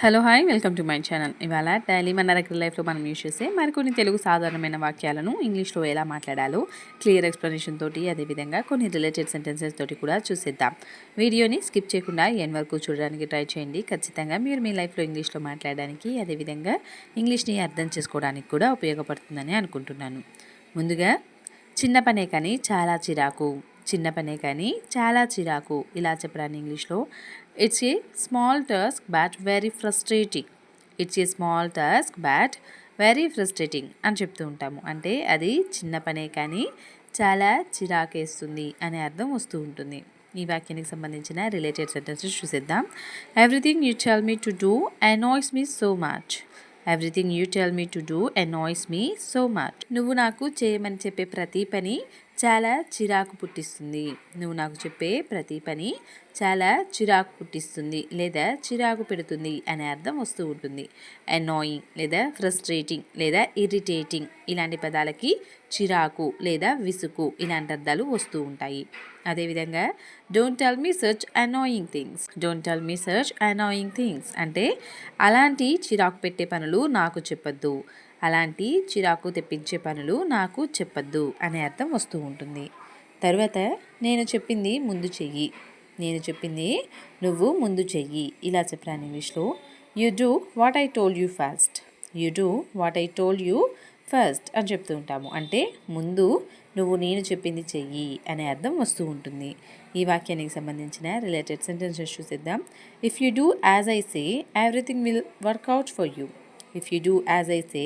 Hello hi welcome to my channel. ఇవాళ daily మన regular లైఫ్లో మనం యూజ్ చేసే మరికొన్ని తెలుగు సాధారణమైన వాక్యాలను ఇంగ్లీష్లో ఎలా మాట్లాడాలో క్లియర్ ఎక్స్ప్లెనేషన్ తోటి అదేవిధంగా కొన్ని రిలేటెడ్ సెంటెన్సెస్ తోటి కూడా చూసేద్దాం. వీడియోని స్కిప్ చేయకుండా ఎన్ వరకు చూడడానికి ట్రై చేయండి. ఖచ్చితంగా మీరు మీ లైఫ్లో ఇంగ్లీష్లో మాట్లాడడానికి అదేవిధంగా ఇంగ్లీష్ని అర్థం చేసుకోవడానికి కూడా ఉపయోగపడుతుందని అనుకుంటున్నాను. ముందుగా చిన్న పనే కానీ చాలా చిరాకు చిన్న పనే కానీ చాలా చిరాకు ఇలా చెప్పడానికి ఇంగ్లీష్లో it's a small task but very frustrating it's a small task but very frustrating అని చెప్తూ ఉంటాము. అంటే అది చిన్న పనే కానీ చాలా చిరాకేస్తుంది అనే అర్థం వస్తూ ఉంటుంది. ఈ వాక్యానికి సంబంధించిన రిలేటెడ్ సెంటెన్సెస్ చూసేద్దాం. Everything you tell me to do annoys me so much everything you tell me to do annoys me so much నువ్వు నాకు చేయమని చెప్పే ప్రతి పని చాలా చిరాకు పుట్టిస్తుంది. నువ్వు నాకు చెప్పే ప్రతి పని చాలా చిరాకు పుట్టిస్తుంది లేదా చిరాకు పెడుతుంది అనే అర్థం వస్తూ ఉంటుంది. అనాయింగ్ లేదా ఫ్రస్ట్రేటింగ్ లేదా ఇరిటేటింగ్ ఇలాంటి పదాలకి చిరాకు లేదా విసుకు ఇలాంటి అర్థాలు వస్తూ ఉంటాయి. అదేవిధంగా don't tell me search annoying things don't tell me search annoying things అంటే అలాంటి చిరాకు పెట్టే పనులు నాకు చెప్పొద్దు. అలాంటి చిరాకు తెప్పించే పనులు నాకు చెప్పద్దు అనే అర్థం వస్తూ ఉంటుంది. తర్వాత నేను చెప్పింది ముందు చెయ్యి. నేను చెప్పింది నువ్వు ముందు చెయ్యి. ఇలా చెప్పాను ఇంగ్లీష్లో you do what I told you first you do what I told you first అని చెప్తూ ఉంటాము. అంటే ముందు నువ్వు నేను చెప్పింది చెయ్యి అనే అర్థం వస్తూ ఉంటుంది. ఈ వాక్యానికి సంబంధించిన రిలేటెడ్ సెంటెన్సెస్ చూసిద్దాం. If you do as I say everything will work out for you if you do as I say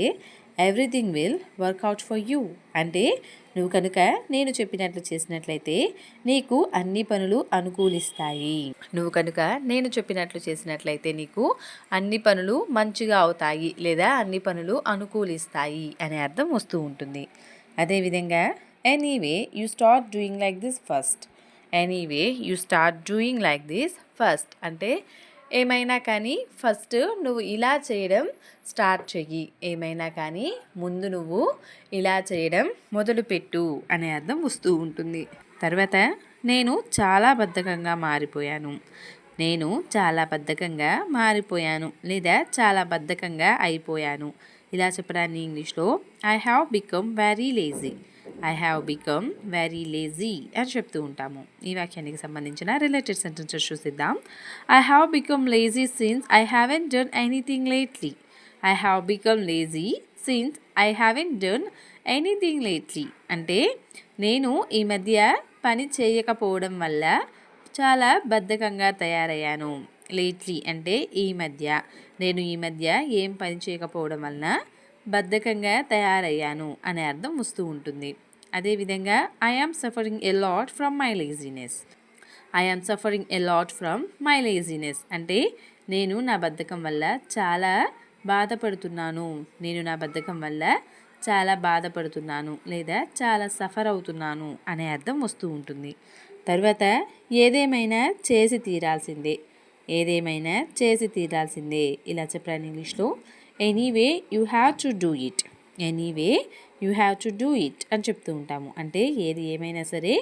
everything will work out for you అంటే నువ్వు కనుక నేను చెప్పినట్లు చేసినట్లయితే నీకు అన్ని పనులు అనుకూలిస్తాయి. నువ్వు కనుక నేను చెప్పినట్లు చేసినట్లయితే నీకు అన్ని పనులు మంచిగా అవుతాయి లేదా అన్ని పనులు అనుకూలిస్తాయి అనే అర్థం వస్తూ ఉంటుంది. అదేవిధంగా anyway you start doing like this first anyway you start doing like this first అంటే ఏమైనా కానీ ఫస్ట్ నువ్వు ఇలా చేయడం స్టార్ట్ చెయ్యి. ఏమైనా కానీ ముందు నువ్వు ఇలా చేయడం మొదలుపెట్టు అనే అర్థం వస్తూ ఉంటుంది. తర్వాత నేను చాలా బద్ధకంగా మారిపోయాను. నేను చాలా బద్ధకంగా మారిపోయాను లేదా చాలా బద్ధకంగా అయిపోయాను. ఇలా చెప్పడాన్ని ఇంగ్లీష్లో I have become very lazy I have become very lazy అని చెప్తూ ఉంటాము. ఈ వాక్యానికి సంబంధించిన related sentences చూసిద్దాం. I have become lazy since I haven't done anything lately I have become lazy since I haven't done anything lately అంటే నేను ఈ మధ్య పని చేయకపోవడం వల్ల చాలా బద్ధకంగా తయారయ్యాను. లేట్లీ అంటే ఈ మధ్య. నేను ఈ మధ్య ఏం పని చేయకపోవడం వలన బద్ధకంగా తయారయ్యాను అనే అర్థం వస్తూ ఉంటుంది. అదేవిధంగా I suffering a lot from my laziness I suffering a lot from my laziness అంటే నేను నా బద్ధకం వల్ల చాలా బాధపడుతున్నాను. నేను నా బద్ధకం వల్ల చాలా బాధపడుతున్నాను లేదా చాలా సఫర్ అవుతున్నాను అనే అర్థం వస్తూ ఉంటుంది. తర్వాత ఏదేమైనా చేసి తీరాల్సిందే. ఏదేమైనా చేసి తీరాల్సిందే. ఇలా చెప్పాను ఇంగ్లీష్లో. Anyway you have to do it anyway you have to do it అని చెప్తూ ఉంటాము. అంటే ఏది ఏమైనా సరే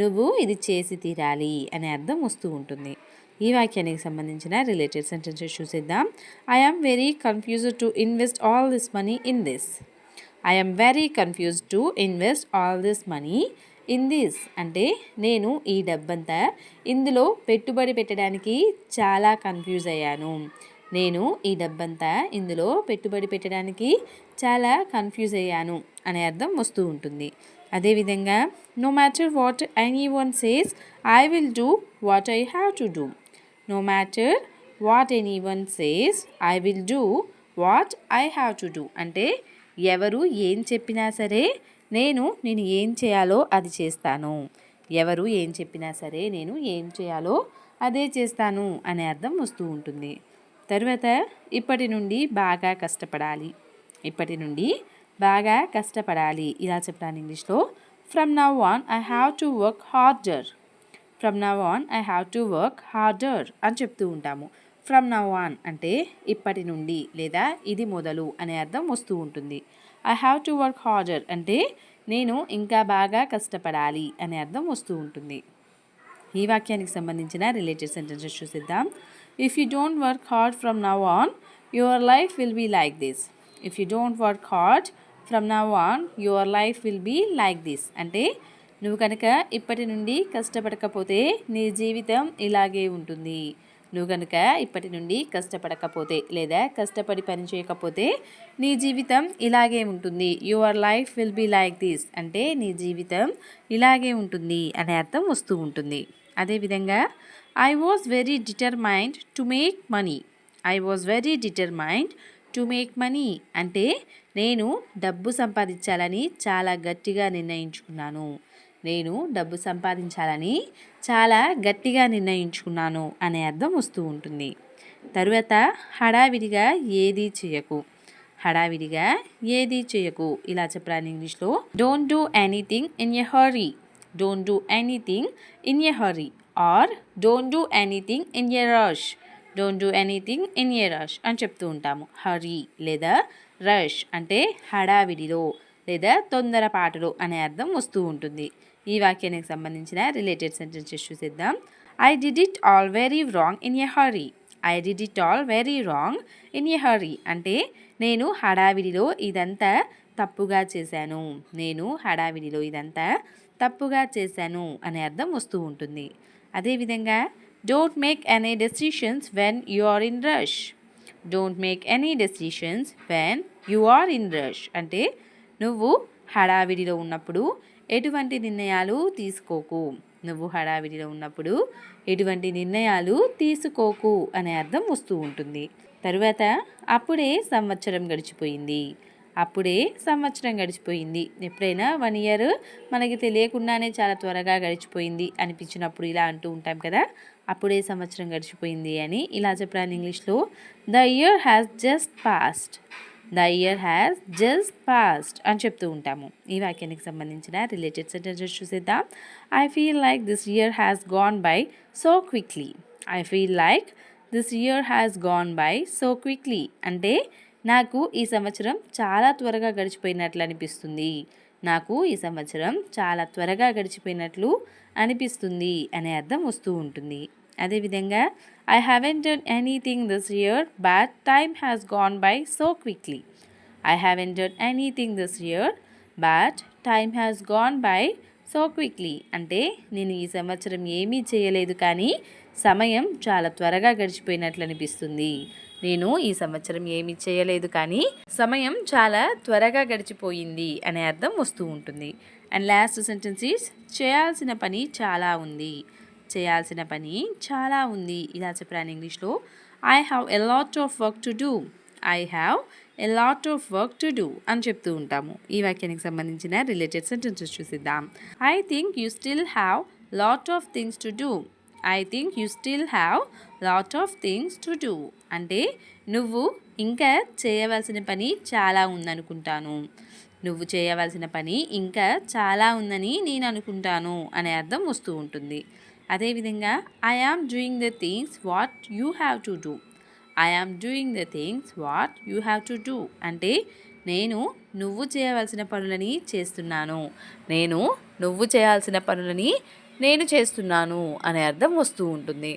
నువ్వు ఇది చేసి తీరాలి అనే అర్థం వస్తూ ఉంటుంది. ఈ వాక్యానికి సంబంధించిన రిలేటెడ్ సెంటెన్సెస్ చూసేద్దాం. I am very confuse to invest all this money in this I am very confuse to invest all this money in this అంటే నేను ఈ డబ్బంతా ఇందులో పెట్టుబడి పెట్టడానికి చాలా కన్ఫ్యూజ్ అయ్యాను. నేను ఈ డబ్బంతా ఇందులో పెట్టుబడి పెట్టడానికి చాలా కన్ఫ్యూజ్ అయ్యాను అనే అర్థం వస్తూ ఉంటుంది. అదేవిధంగా no matter what any one says I will do what I have to do no matter what any one says I will do what I have to do అంటే ఎవరు ఏం చెప్పినా సరే నేను నేను ఏం చేయాలో అది చేస్తాను. ఎవరు ఏం చెప్పినా సరే నేను ఏం చేయాలో అదే చేస్తాను అనే అర్థం వస్తూ ఉంటుంది. తర్వాత ఇప్పటి నుండి బాగా కష్టపడాలి. ఇప్పటి నుండి బాగా కష్టపడాలి. ఇలా చెప్పాను ఇంగ్లీష్లో from now on I have to work harder from now on I have to work harder అని చెప్తూ ఉంటాము. ఫ్రమ్ నవ్ ఆన్ అంటే ఇప్పటి నుండి లేదా ఇది మొదలు అనే అర్థం వస్తూ ఉంటుంది. I have to work harder అంటే నేను ఇంకా బాగా కష్టపడాలి అనే అర్థం వస్తూ ఉంటుంది. ఈ వాక్యానికి సంబంధించిన రిలేటెడ్ సెంటెన్సెస్ చూసిద్దాం. If you don't work hard from now on your life will be like this if you don't work hard from now on your life will be like this అంటే నువ్వు కనుక ఇప్పటి నుండి కష్టపడకపోతే నీ జీవితం ఇలాగే ఉంటుంది. నువ్వు కనుక ఇప్పటి నుండి కష్టపడకపోతే లేదా కష్టపడి పని చేయకపోతే నీ జీవితం ఇలాగే ఉంటుంది. Your life will be like this అంటే నీ జీవితం ఇలాగే ఉంటుంది అనే అర్థం వస్తూ ఉంటుంది. అదేవిధంగా I was very determined to make money I was very determined to make money అంటే నేను డబ్బు సంపాదించాలని చాలా గట్టిగా నిర్ణయించుకున్నాను. నేను డబ్బు సంపాదించాలని చాలా గట్టిగా నిర్ణయించుకున్నాను అనే అర్థం వస్తూ ఉంటుంది. తరువాత హడావిడిగా ఏది చేయకు. హడావిడిగా ఏది చేయకు. ఇలా చెప్పడానికి ఇంగ్లీష్లో don't do anything in a hurry don't do anything in a hurry or don't do anything in a rush. Don't do anything in a rush అని చెప్తూ ఉంటాము. హరీ లేదా రష్ అంటే హడావిడిలో లేదా తొందరపాటులో అనే అర్థం వస్తూ ఉంటుంది. ఈ వాక్యానికి సంబంధించిన రిలేటెడ్ సెంటెన్సెస్ చూసేద్దాం. I did it all very wrong in a hurry I did it all very wrong in a hurry అంటే నేను హడావిడిలో ఇదంతా తప్పుగా చేశాను. నేను హడావిడిలో ఇదంతా తప్పుగా చేశాను అనే అర్థం వస్తూ ఉంటుంది. అదేవిధంగా don't make any decisions when you are in rush don't make any decisions when you are in rush అంటే నువ్వు హడావిడిలో ఉన్నప్పుడు ఎటువంటి నిర్ణయాలు తీసుకోకు. నువ్వు హడావిడిలో ఉన్నప్పుడు ఎటువంటి నిర్ణయాలు తీసుకోకు అనే అర్థం వస్తూ ఉంటుంది. తరువాత అప్పుడే సంవత్సరం గడిచిపోయింది. అప్పుడే సంవత్సరం గడిచిపోయింది. ఎప్పుడైనా వన్ ఇయర్ మనకి తెలియకుండానే చాలా త్వరగా గడిచిపోయింది అనిపించినప్పుడు ఇలా అంటూ ఉంటాం కదా అప్పుడే సంవత్సరం గడిచిపోయింది అని ఇలా చెప్పడానికి ఇంగ్లీష్లో the year has just passed the year has just passed అని చెప్తూ ఉంటాము. ఈ వాక్యానికి సంబంధించిన రిలేటెడ్ సెంటెన్సెస్ చూసేద్దాం. I feel like this year has gone by so quickly I feel like this year has gone by so quickly అంటే నాకు ఈ సంవత్సరం చాలా త్వరగా గడిచిపోయినట్లు అనిపిస్తుంది. నాకు ఈ సంవత్సరం చాలా త్వరగా గడిచిపోయినట్లు అనిపిస్తుంది అనే అర్థం వస్తూ ఉంటుంది. అదేవిధంగా I haven't done anything this year but time has gone by so quickly I haven't done anything this year but time has gone by so quickly అంటే నేను ఈ సంవత్సరం ఏమీ చేయలేదు కానీ సమయం చాలా త్వరగా గడిచిపోయినట్లు అనిపిస్తుంది. నేను ఈ సంవత్సరం ఏమి చేయలేదు కానీ సమయం చాలా త్వరగా గడిచిపోయింది అనే అర్థం వస్తూ ఉంటుంది. అండ్ లాస్ట్ సెంటెన్స్ ఈస్ చేయాల్సిన పని చాలా ఉంది. చేయాల్సిన పని చాలా ఉంది. ఇలా చెప్పాను ఇంగ్లీష్లో I have a lot of work to do I have a lot of work to do అని చెప్తూ ఉంటాము. ఈ వాక్యానికి సంబంధించిన related sentences చూసిద్దాం. I think you still have lot of things to do I think you still have lot of things to do అంటే నువ్వు ఇంకా చేయవలసిన పని చాలా ఉందనుకుంటాను. నువ్వు చేయవలసిన పని ఇంకా చాలా ఉందని నేను అనుకుంటాను అనే అర్థం వస్తూ ఉంటుంది. అదేవిధంగా I am doing the things what you have to do I am doing the things what you have to do అంటే నేను నువ్వు చేయవలసిన పనులని చేస్తున్నాను. నేను నువ్వు చేయాల్సిన పనులని నేను చేస్తున్నాను అనే అర్థం వస్తూ ఉంటుంది.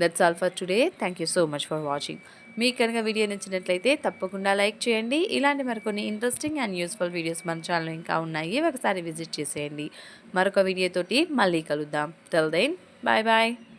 That's all for today thank you so much for watching మీకు కనుక వీడియో నచ్చినట్లయితే తప్పకుండా లైక్ చేయండి. ఇలాంటి మరికొన్ని ఇంట్రెస్టింగ్ అండ్ యూస్ఫుల్ వీడియోస్ మన ఛానల్ ఇంకా ఉన్నాయి. ఒకసారి విజిట్ చేసేయండి. మరొక వీడియోతోటి మళ్ళీ కలుద్దాం. తెల్ దెన్ బాయ్ బాయ్